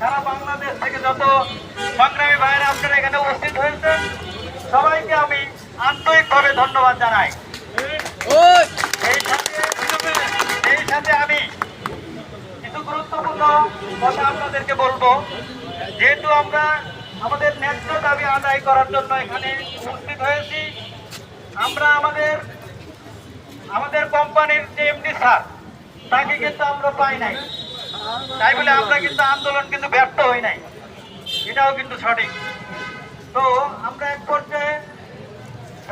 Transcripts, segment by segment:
সারা বাংলাদেশ থেকে যত সংগ্রামী ভাইয়েরা আপনারা এখানে উপস্থিত হয়েছেন, সবাইকে আমি আন্তরিকভাবে ধন্যবাদ জানাই। এই সাথে এই সাথে আমি কিছু গুরুত্বপূর্ণ কথা আপনাদেরকে বলব। যেহেতু আমরা আমাদের ন্যায্য দাবি আদায় করার জন্য এখানে উপস্থিত হয়েছি, আমরা আমাদের আমাদের কোম্পানির যে এমডি স্যার, তাকে কিন্তু আমরা পাই নাই। তাই বলে আমরা কিন্তু আন্দোলন কিন্তু ব্যর্থ হই নাই। এটাও কিন্তু সঠিক। তো আমরা এক পর্যায়ে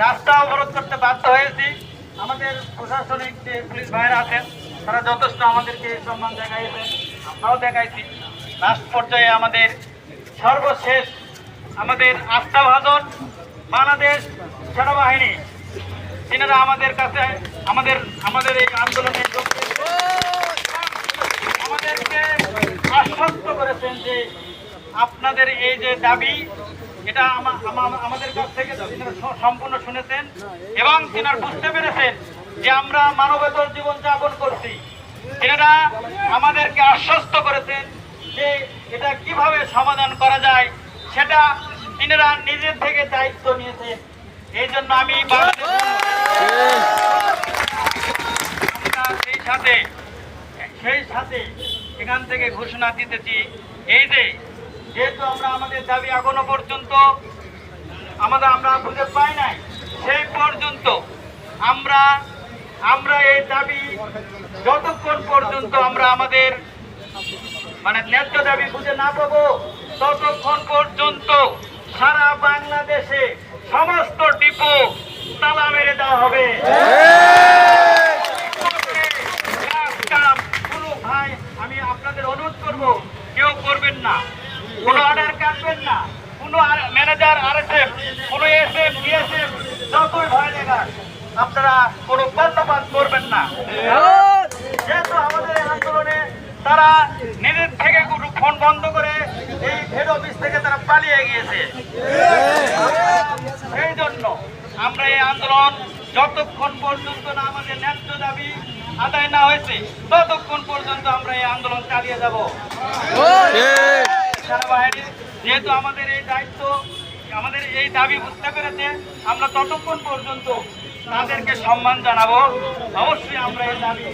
রাস্তা অবরোধ করতে বাধ্য হয়েছি। আমাদের প্রশাসনিক যে পুলিশ ভাইরা আছেন, তারা যথেষ্ট আমাদেরকে সম্মান দেখাইছেন। আমরাও দেখাইছি। লাস্ট পর্যায়ে আমাদের সর্বশেষ আমাদের আস্থাভাজন বাংলাদেশ সেনাবাহিনী, তিনারা আমাদের কাছে, আমাদের আমাদের এই আন্দোলনে যোগ দিয়েছেন। আমাদেরকে আশ্বস্ত করেছেন যে আপনাদের এই যে দাবি এটা আমা- আমা- আমাদের কাছ থেকে সম্পূর্ণ শুনেছেন এবং তিনারা বুঝতে পেরেছেন যে আমরা মানবেতর জীবন যাপন করছি। এনারা আমাদেরকে আশ্বস্ত করেছেন যে এটা কীভাবে সমাধান করা যায় সেটা তিনারা নিজের থেকে দায়িত্ব নিয়েছেন। এই জন্য আমি সেই সাথে সেই সাথে এখান থেকে ঘোষণা দিতেছি। এই যে, যেহেতু আমরা আমাদের দাবি এখনও পর্যন্ত আমাদের আমরা বুঝে পাই নাই, সেই পর্যন্ত আমরা আমরা এই দাবি যতক্ষণ পর্যন্ত আমরা আমাদের মানে ন্যায্য দাবি খুঁজে না পাবো, ততক্ষণ পর্যন্ত সারা বাংলাদেশে সমস্ত ডিপো তালা মেরে দেওয়া হবে কাজ কোনো ভাই আমি আপনাদের অনুরোধ করব কেউ করবেন না। কোনো অর্ডার কাটবেন না। কোনো ম্যানেজার আর এস এফ কোনো এস এফ বিএসএফ যতই ভয় দেখান আপনারা কোনো পক্ষপাত করবেন না। যেহেতু আমাদের আন্দোলনে তারা নিজের থেকে ফোন বন্ধ করে এই হেড অফিস থেকে তারা পালিয়ে গিয়েছে। সেই জন্য আমরা এই আন্দোলন যতক্ষণ পর্যন্ত না আমাদের ন্যায্য দাবি আদায় না হয়েছে ততক্ষণ পর্যন্ত আমরা এই আন্দোলন চালিয়ে যাব। সেনাবাহিনী যেহেতু আমাদের এই দায়িত্ব আমাদের এই দাবি বুঝতে পেরেছে আমরা ততক্ষণ পর্যন্ত তাদেরকে সম্মান জানাব। অবশ্যই আমরা এই দাবি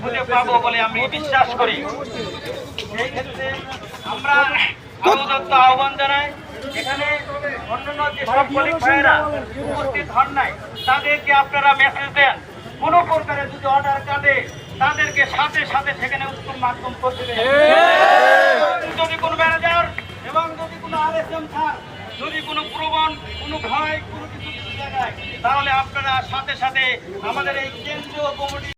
খুঁজে পাবো বলে আমি বিশ্বাস করি। এই ক্ষেত্রে আমরা আরও দত্ত আহ্বান জানাই এখানে অন্যান্য যে সব কলিগ ভাইয়েরা উপস্থিত হন নাই তাদেরকে আপনারা মেসেজ দেন। কোনো প্রকারে যদি অর্ডার কাটে তাদেরকে সাথে সাথে সেখানে উত্তম মাধ্যম করতে যদি কোনো ম্যানেজার এবং যদি কোনো এস থাক যদি কোনো প্রবণ কোনো ভয় কোনো কিছু তাহলে আপনারা সাথে সাথে আমাদের এই কেন্দ্রীয় কমিটি